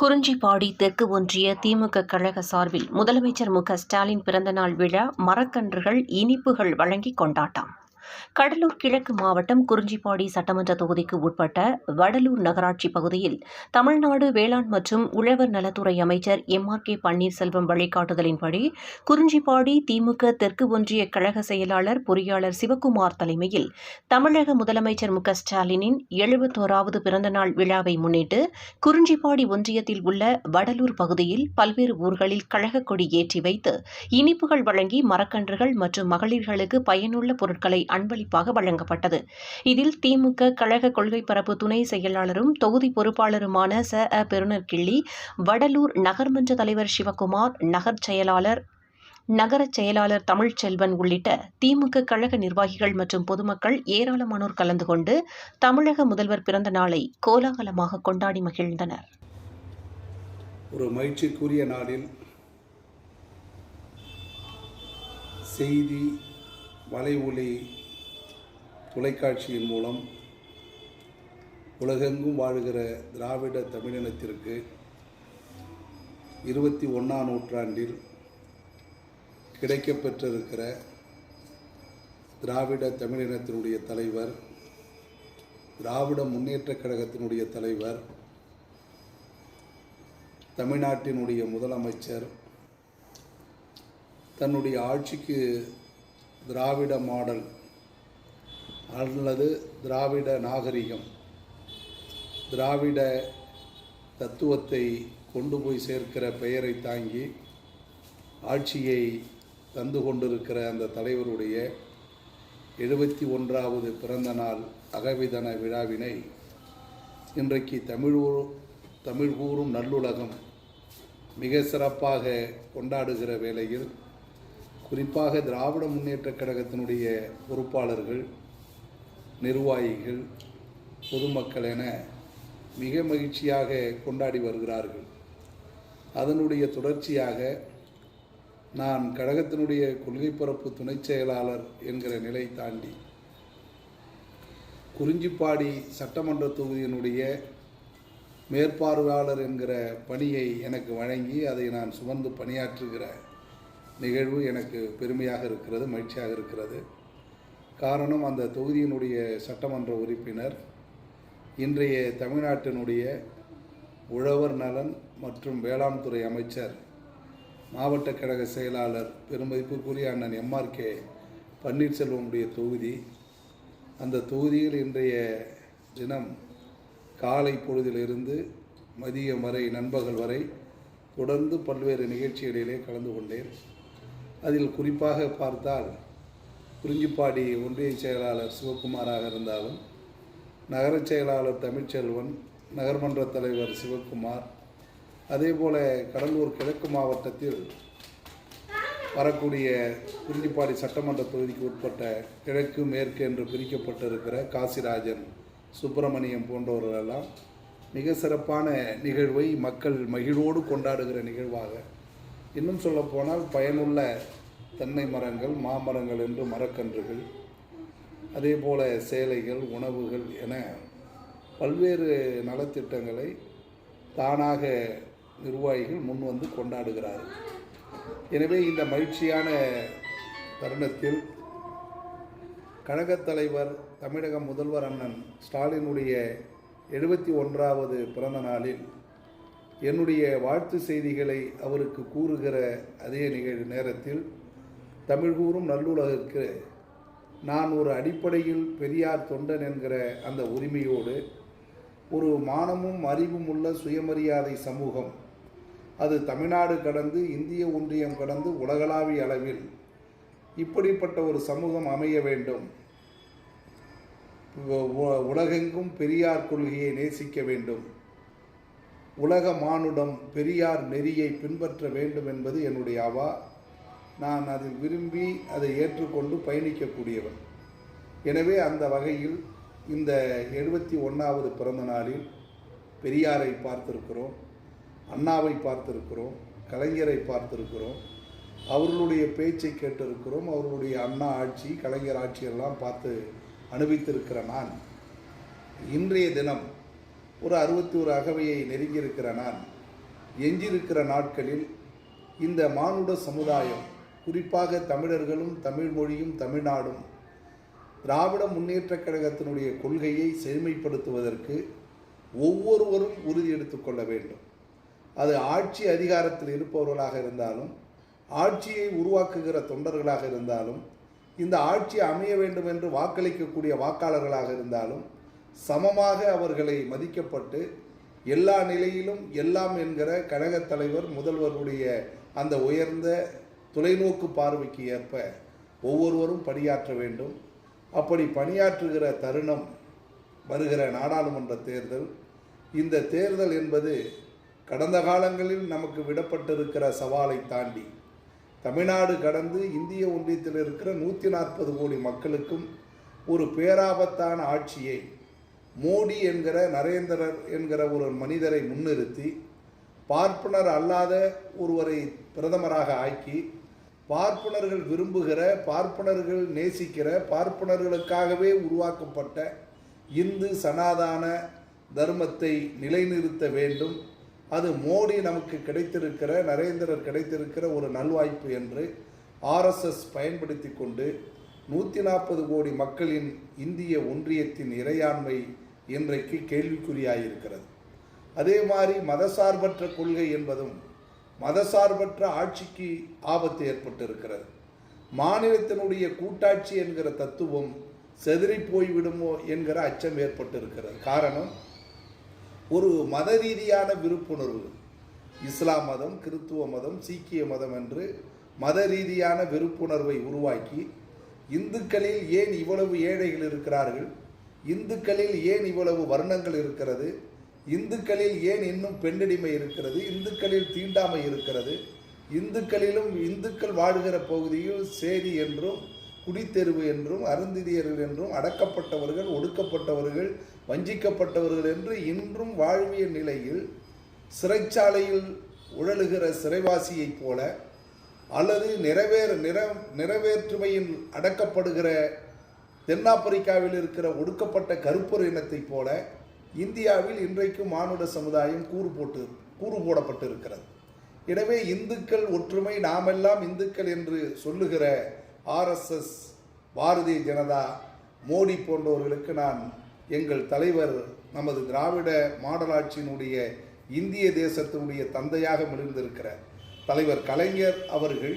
குறிஞ்சிப்பாடி தெற்கு ஒன்றிய திமுக கழக சார்பில் முதலமைச்சர் மு க ஸ்டாலின் பிறந்தநாள் விழா மரக்கன்றுகள் இனிப்புகள் வழங்கி கொண்டாட்டம். கடலூர் கிழக்கு மாவட்டம் குறிஞ்சிப்பாடி சட்டமன்ற தொகுதிக்கு உட்பட்ட வடலூர் நகராட்சி பகுதியில் தமிழ்நாடு வேளாண் மற்றும் உழவர் நலத்துறை அமைச்சர் எம் ஆர் கே பன்னீர்செல்வம் வழிகாட்டுதலின்படி குறிஞ்சிப்பாடி திமுக தெற்கு ஒன்றிய கழக செயலாளர் பொறியாளர் சிவக்குமார் தலைமையில் தமிழக முதலமைச்சர் மு க ஸ்டாலினின் எழுபத்தோராவது பிறந்தநாள் விழாவை முன்னிட்டு குறிஞ்சிப்பாடி ஒன்றியத்தில் உள்ள வடலூர் பகுதியில் பல்வேறு ஊர்களில் கழக கொடி ஏற்றி வைத்து இனிப்புகள் வழங்கி மரக்கன்றுகள் மற்றும் மகளிர்களுக்கு பயனுள்ள பொருட்களை அன்பளிப்பாக வழங்கப்பட்டது. இதில் திமுக கழக கொள்கை பரப்பு துணை செயலாளரும் தொகுதி பொறுப்பாளருமான ச. அ. பெருநர்கிள்ளி வடலூர் நகர்மன்ற தலைவர் சிவகுமார் நகர் செயலாளர் நகர செயலாளர் தமிழ்ச்செல்வன் உள்ளிட்ட திமுக கழக நிர்வாகிகள் மற்றும் பொதுமக்கள் ஏராளமானோர் கலந்து கொண்டு தமிழக முதல்வர் பிறந்த நாளை கோலாகலமாக கொண்டாடி மகிழ்ந்தனர். ஒரு மகிழ்ச்சிக்குரிய நாளில் செய்தி வலை ஒளி தொலைக்காட்சியின் மூலம் உலகெங்கும் வாழுகிற திராவிட தமிழினத்திற்கு இருபத்தி ஒன்றாம் நூற்றாண்டில் கிடைக்கப்பெற்றிருக்கிற திராவிட தமிழினத்தினுடைய தலைவர் திராவிட முன்னேற்றக் கழகத்தினுடைய தலைவர் தமிழ்நாட்டினுடைய முதலமைச்சர் தன்னுடைய ஆட்சிக்கு திராவிட மாடல் அல்லது திராவிட நாகரிகம் திராவிட தத்துவத்தை கொண்டு போய் சேர்க்கிற பெயரை தாங்கி ஆட்சியை தந்து கொண்டிருக்கிற அந்த தலைவருடைய எழுபத்தி ஒன்றாவது பிறந்த நாள் அகவிதன விழாவினை இன்றைக்கு தமிழ் தமிழ் கூறும் நல்லுலகம் மிக சிறப்பாக கொண்டாடுகிற வேளையில் குறிப்பாக திராவிட முன்னேற்றக் கழகத்தினுடைய பொறுப்பாளர்கள் நிர்வாகிகள் பொதுமக்கள் என மிக மகிழ்ச்சியாக கொண்டாடி வருகிறார்கள். அதனுடைய தொடர்ச்சியாக நான் கழகத்தினுடைய கொள்கை பரப்பு துணைச் செயலாளர் என்கிற நிலை தாண்டி குறிஞ்சிப்பாடி சட்டமன்ற தொகுதியினுடைய மேற்பார்வையாளர் என்கிற பணியை எனக்கு வழங்கி அதை நான் சுமந்து பணியாற்றுகிற நிகழ்வு எனக்கு பெருமையாக இருக்கிறது மகிழ்ச்சியாக இருக்கிறது. காரணம் அந்த தொகுதியினுடைய சட்டமன்ற உறுப்பினர் இன்றைய தமிழ்நாட்டினுடைய உழவர் நலன் மற்றும் வேளாண் துறை அமைச்சர் மாவட்ட கழக செயலாளர் பெருமதிப்புக்குரிய அண்ணன் எம்ஆர்கே பன்னீர்செல்வமுடைய தொகுதி. அந்த தொகுதியில் இன்றைய தினம் காலை பொழுதிலிருந்து மதியம் வரை நண்பகல் வரை தொடர்ந்து பல்வேறு நிகழ்ச்சிகளிலே கலந்து கொண்டேன். அதில் குறிப்பாக பார்த்தால் குறிஞ்சிப்பாடி ஒன்றிய செயலாளர் சிவகுமாராக இருந்தாலும் நகரச் செயலாளர் தமிழ்ச்செல்வன் நகர்மன்ற தலைவர் சிவகுமார் அதேபோல கடலூர் கிழக்கு மாவட்டத்தில் வரக்கூடிய குறிஞ்சிப்பாடி சட்டமன்ற தொகுதிக்கு உட்பட்ட கிழக்கு மேற்கு என்று பிரிக்கப்பட்டிருக்கிற காசிராஜன் சுப்பிரமணியம் போன்றவர்களெல்லாம் மிக சிறப்பான நிகழ்வை மக்கள் மகிழ்வோடு கொண்டாடுகிற நிகழ்வாக. இன்னும் சொல்லப்போனால் பயனுள்ள தென்னை மரங்கள் மாமரங்கள் என்று மரக்கன்றுகள் அதே போல் சேலைகள் உணவுகள் என பல்வேறு நலத்திட்டங்களை தானாக நிர்வாகிகள் முன் வந்து கொண்டாடுகிறார்கள். எனவே இந்த மகிழ்ச்சியான தருணத்தில் கழகத் தலைவர் தமிழக முதல்வர் அண்ணன் ஸ்டாலினுடைய எழுபத்தி ஒன்றாவது பிறந்த நாளில் என்னுடைய வாழ்த்து செய்திகளை அவருக்கு கூறுகிற அதே நிகழ் நேரத்தில் தமிழ் கூறும் நல்லுலகிற்கு நான் ஒரு அடிப்படையில் பெரியார் தொண்டன் என்கிற அந்த உரிமையோடு ஒரு மானமும் அறிவும் உள்ள சுயமரியாதை சமூகம். அது தமிழ்நாடு கடந்து இந்திய ஒன்றியம் கடந்து உலகளாவிய அளவில் இப்படிப்பட்ட ஒரு சமூகம் அமைய வேண்டும். உலகெங்கும் பெரியார் கொள்கையை நேசிக்க வேண்டும். உலக மானுடம் பெரியார் நெறியை பின்பற்ற வேண்டும் என்பது என்னுடைய அவா நான் அதில் விரும்பி அதை ஏற்றுக்கொண்டு பயணிக்கக்கூடியவன். எனவே அந்த வகையில் இந்த எழுபத்தி ஒன்றாவது பிறந்த நாளில் பெரியாரை பார்த்திருக்கிறோம் அண்ணாவை பார்த்திருக்கிறோம் கலைஞரை பார்த்திருக்கிறோம் அவர்களுடைய பேச்சை கேட்டிருக்கிறோம் அவர்களுடைய அண்ணா ஆட்சி கலைஞர் ஆட்சியெல்லாம் பார்த்து அனுபவித்திருக்கிற நான். இன்றைய தினம் ஒரு அறுபத்தி ஒரு அகவையை நெருங்கியிருக்கிற நான். எஞ்சியிருக்கிற நாட்களில் இந்த மானுட சமுதாயம் குறிப்பாக தமிழர்களும் தமிழ் மொழியும் தமிழ்நாடும் திராவிட முன்னேற்றக் கழகத்தினுடைய கொள்கையை செழுமைப்படுத்துவதற்கு ஒவ்வொருவரும் உறுதி எடுத்துக்கொள்ள வேண்டும். அது ஆட்சி அதிகாரத்தில் இருப்பவர்களாக இருந்தாலும் ஆட்சியை உருவாக்குகிற தொண்டர்களாக இருந்தாலும் இந்த ஆட்சி அமைய வேண்டும் என்று வாக்களிக்கக்கூடிய வாக்காளர்களாக இருந்தாலும் சமமாக அவர்களை மதிக்கப்பட்டு எல்லா நிலையிலும் எல்லாம் என்கிற கழகத் தலைவர் முதல்வருடைய அந்த உயர்ந்த தொலைநோக்கு பார்வைக்கு ஏற்ப ஒவ்வொருவரும் பணியாற்ற வேண்டும். அப்படி பணியாற்றுகிற தருணம் வருகிற நாடாளுமன்ற தேர்தல். இந்த தேர்தல் என்பது கடந்த காலங்களில் நமக்கு விடப்பட்டிருக்கிற சவாலை தாண்டி தமிழ்நாடு கடந்து இந்திய ஒன்றியத்தில் இருக்கிற நூற்றி நாற்பது கோடி மக்களுக்கும் ஒரு பேராபத்தான ஆட்சியை மோடி என்கிற நரேந்திரர் என்கிற ஒரு மனிதரை முன்னிறுத்தி பார்ப்பனர் அல்லாத ஒருவரை பிரதமராக ஆக்கி பார்ப்பனர்கள் விரும்புகிற பார்ப்பனர்கள் நேசிக்கிற பார்ப்பனர்களுக்காகவே உருவாக்கப்பட்ட இந்து சனாதான தர்மத்தை நிலைநிறுத்த வேண்டும். அது மோடி நமக்கு கிடைத்திருக்கிற நரேந்திரர் கிடைத்திருக்கிற ஒரு நல்வாய்ப்பு என்று ஆர்எஸ்எஸ் பயன்படுத்தி கொண்டு நூற்றி நாற்பது கோடி மக்களின் இந்திய ஒன்றியத்தின் இறையாண்மை இன்றைக்கு கேள்விக்குறியாயிருக்கிறது. அதே மாதிரி மதசார்பற்ற கொள்கை என்பதும் மதசார்பற்ற ஆட்சிக்கு ஆபத்து ஏற்பட்டிருக்கிறது. மாநிலத்தினுடைய கூட்டாட்சி என்கிற தத்துவம் செதறி போய்விடுமோ என்கிற அச்சம் ஏற்பட்டிருக்கிறது. காரணம் ஒரு மத ரீதியான விருப்புணர்வு. இஸ்லாம் மதம் கிறித்துவ மதம் சீக்கிய மதம் என்று மத ரீதியான வெறுப்புணர்வை உருவாக்கி இந்துக்களில் ஏன் இவ்வளவு ஏழைகள் இருக்கிறார்கள்? இந்துக்களில் ஏன் இவ்வளவு வர்ணங்கள் இருக்கிறது? இந்துக்களில் ஏன் இன்னும் பெண்ணடிமை இருக்கிறது? இந்துக்களில் தீண்டாமை இருக்கிறது. இந்துக்களிலும் இந்துக்கள் வாழுகிற பகுதியில் சேரி என்றும் குடித்தெருவு என்றும் அருந்திதியர்கள் என்றும் அடக்கப்பட்டவர்கள் ஒடுக்கப்பட்டவர்கள் வஞ்சிக்கப்பட்டவர்கள் என்று இன்றும் வாழ்விய நிலையில் சிறைச்சாலையில் உழலுகிற சிறைவாசியைப் போல அல்லது நிறைவேற நிற நிறைவேற்றுமையில் அடக்கப்படுகிற தென்னாப்பிரிக்காவில் இருக்கிற ஒடுக்கப்பட்ட கருப்பர் இனத்தைப் போல இந்தியாவில் இன்றைக்கு மானுட சமுதாயம் கூறு போட்டு கூறு போடப்பட்டு இருக்கிறது எனவே இந்துக்கள் ஒற்றுமை நாமெல்லாம் இந்துக்கள் என்று சொல்லுகிற ஆர்எஸ்எஸ் பாரதிய ஜனதா மோடி போன்றவர்களுக்கு நான் எங்கள் தலைவர் நமது திராவிட மாடலாட்சியினுடைய இந்திய தேசத்தினுடைய தந்தையாக மிளிர்ந்திருக்கிற தலைவர் கலைஞர் அவர்கள்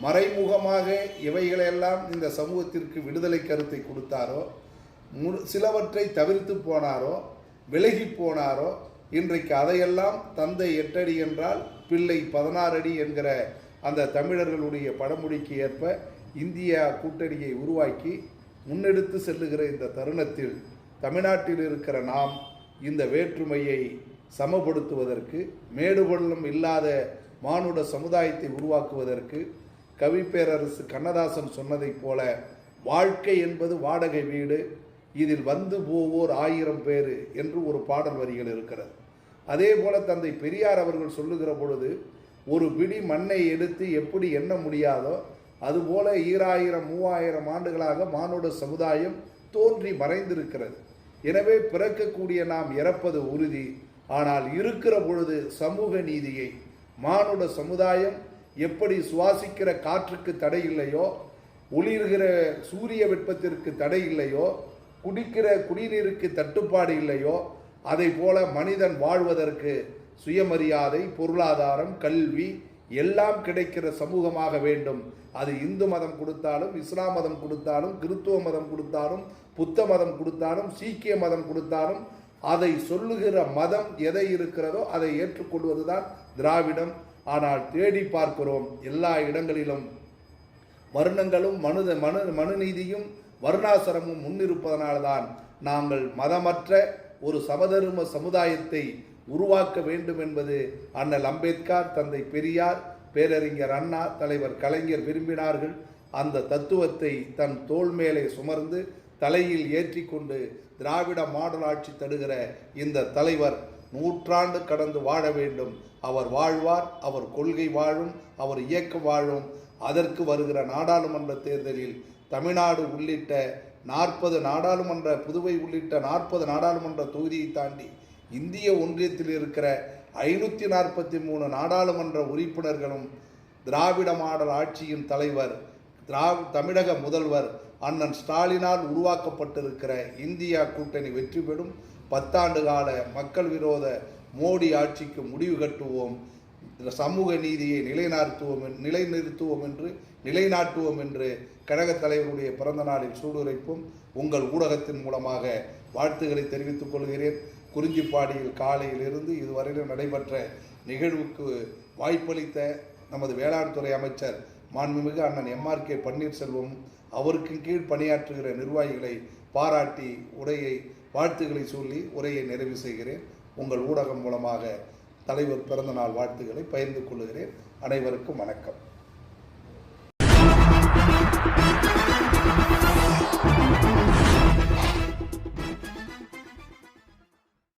மறைமுகமாக இவைகளெல்லாம் இந்த சமூகத்திற்கு விடுதலை கருத்தை கொடுத்தாரோ சிலவற்றை தவிர்த்து போனாரோ விலகி போனாரோ இன்றைக்கு அதையெல்லாம் தந்தை எட்டடி என்றால் பிள்ளை பதினாறு அடி என்கிற அந்த தமிழர்களுடைய பழமொழிக்கு ஏற்ப இந்தியா கூட்டணியை உருவாக்கி முன்னெடுத்து செல்லுகிற இந்த தருணத்தில் தமிழ்நாட்டில் இருக்கிற நாம் இந்த வேற்றுமையை சமப்படுத்துவதற்கு மேடுபள்ளம் இல்லாத மானுட சமுதாயத்தை உருவாக்குவதற்கு கவிப்பேரரசு கண்ணதாசன் சொன்னதைப் போல வாழ்க்கை என்பது வாடகை வீடு இதில் வந்து போவோர் ஆயிரம் பேர் என்று ஒரு பாடல் வரிகள் இருக்கிறது. அதே போல தந்தை பெரியார் அவர்கள் சொல்லுகிற பொழுது ஒரு பிடி மண்ணை எடுத்து எப்படி எண்ண முடியாதோ அதுபோல ஈராயிரம் மூவாயிரம் ஆண்டுகளாக மானுட சமுதாயம் தோன்றி மறைந்திருக்கிறது. எனவே பிறக்கக்கூடிய நாம் இறப்பது உறுதி. ஆனால் இருக்கிற பொழுது சமூக நீதியை மானுட சமுதாயம் எப்படி சுவாசிக்கிற காற்றுக்கு தடை இல்லையோ ஒளிர்கிற சூரிய வெப்பத்திற்கு தடை இல்லையோ குடிக்கிற குடிநீருக்கு தட்டுப்பாடு இல்லையோ அதை போல மனிதன் வாழ்வதற்கு சுயமரியாதை பொருளாதாரம் கல்வி எல்லாம் கிடைக்கிற சமூகமாக வேண்டும். அது இந்து மதம் கொடுத்தாலும் இஸ்லாம் மதம் கொடுத்தாலும் கிறித்துவ மதம் கொடுத்தாலும் புத்த மதம் கொடுத்தாலும் சீக்கிய மதம் கொடுத்தாலும் அதை சொல்லுகிற மதம் எதை இருக்கிறதோ அதை ஏற்றுக்கொள்வதுதான் திராவிடம். ஆனால் தேடி பார்க்கிறோம் எல்லா இடங்களிலும். வருணங்களும் மனு மனு மனுநீதியும் வருணாசிரமும் முன்னிருப்பதனால்தான் நாங்கள் மதமற்ற ஒரு சமதர்ம சமுதாயத்தை உருவாக்க வேண்டும் என்பது அண்ணல் அம்பேத்கர் தந்தை பெரியார் பேரறிஞர் அண்ணா தலைவர் கலைஞர் விரும்பினார்கள். அந்த தத்துவத்தை தன் தோள் மேலே சுமர்ந்து தலையில் ஏற்றிக்கொண்டு திராவிட மாடல் ஆட்சி தடுகிற இந்த தலைவர் நூற்றாண்டு கடந்து வாழ வேண்டும். அவர் வாழ்வார் அவர் கொள்கை வாழும் அவர் இயக்கம் வாழும். அதற்கு வருகிற நாடாளுமன்ற தேர்தலில் தமிழ்நாடு உள்ளிட்ட நாற்பது நாடாளுமன்ற புதுவை உள்ளிட்ட நாற்பது நாடாளுமன்ற தொகுதியை தாண்டி இந்திய ஒன்றியத்தில் இருக்கிற ஐநூற்றி நாற்பத்தி மூணு நாடாளுமன்ற உறுப்பினர்களும் திராவிட மாடல் ஆட்சியின் தலைவர் திராவி தமிழக முதல்வர் அண்ணன் ஸ்டாலினால் உருவாக்கப்பட்டிருக்கிற இந்தியா கூட்டணி வெற்றி பெறும் பத்தாண்டு கால மக்கள் விரோத மோடி ஆட்சிக்கு முடிவு கட்டுவோம் சமூக நீதியை நிலைநாட்டுவோம் நிலைநிறுத்துவோம் என்று நிலைநாட்டுவோம் என்று கழகத் தலைவருடைய பிறந்த நாளில் சூடுரைப்பும். உங்கள் ஊடகத்தின் மூலமாக வாழ்த்துக்களை தெரிவித்துக் கொள்கிறேன். குறிஞ்சிப்பாடியில் காலையிலிருந்து இதுவரையிலும் நடைபெற்ற நிகழ்வுக்கு வாய்ப்பளித்த நமது வேளாண் துறை அமைச்சர் மாண்புமிகு அண்ணன் எம்ஆர் கே பன்னீர்செல்வம் அவருக்கு கீழ் பணியாற்றுகிற நிர்வாகிகளை பாராட்டி உரையை வாழ்த்துக்களை சொல்லி உரையை நிறைவு செய்கிறேன். உங்கள் ஊடகம் மூலமாக தலைவர் பிறந்தநாள் வாழ்த்துக்களை பகிர்ந்து கொள்கிறேன். அனைவருக்கும் வணக்கம். Thank